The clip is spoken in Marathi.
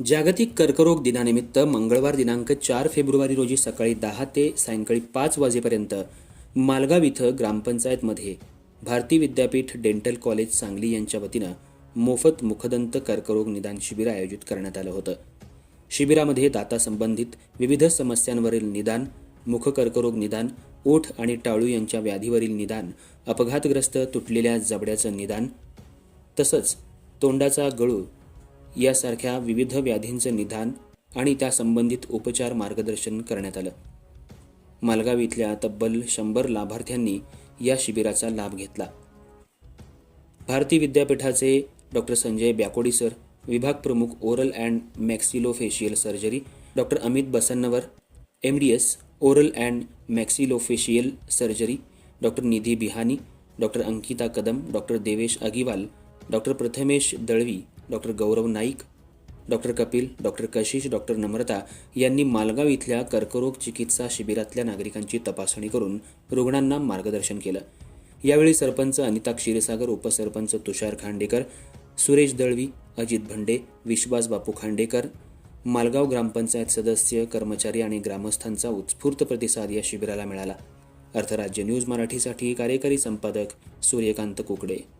जागतिक कर्करोग दिनानिमित्त मंगळवार दिनांक चार फेब्रुवारी रोजी सकाळी दहा ते सायंकाळी पाच वाजेपर्यंत मालगाव इथं ग्रामपंचायतमध्ये भारती विद्यापीठ डेंटल कॉलेज सांगली यांच्या वतीनं मोफत मुखदंत कर्करोग निदान शिबिर आयोजित करण्यात आलं होतं. शिबिरामध्ये दातासंबंधित विविध समस्यांवरील निदान मुखकर्करोग निदान ओठ आणि टाळू यांच्या व्याधीवरील निदान अपघातग्रस्त तुटलेल्या जबड्याचं निदान तसंच तोंडाचा गळू यासारख्या विविध व्याधींचं निदान आणि त्या संबंधित उपचार मार्गदर्शन करण्यात आलं. मालगाव इथल्या तब्बल शंभर लाभार्थ्यांनी या शिबिराचा लाभ घेतला. भारती विद्यापीठाचे डॉक्टर संजय ब्याकोडी सर विभाग प्रमुख oral and maxillofacial surgery doctor Amit Basannavar M D S oral and maxillofacial surgery doctor Nidhi Bihani doctor Ankita Kadam doctor Devesh Agiwal doctor Prathamesh Dalvi doctor Gaurav Naik doctor Kapil doctor Kashish doctor Namrata यांनी मालगाव इथल्या कर्करोग चिकित्सा शिबिरातल्या नागरिकांची तपासणी करून रुग्णांना मार्गदर्शन केलं. यावेळी सरपंच अनिता क्षीरसागर उपसरपंच तुषार खांडेकर सुरेश दळवी अजित भंडे विश्वास बापू खांडेकर मालगाव ग्रामपंचायत सदस्य कर्मचारी आणि ग्रामस्थांचा उत्स्फूर्त प्रतिसाद या शिबिराला मिळाला. अर्थराज्य न्यूज मराठीसाठी कार्यकारी संपादक सूर्यकांत कुकडे.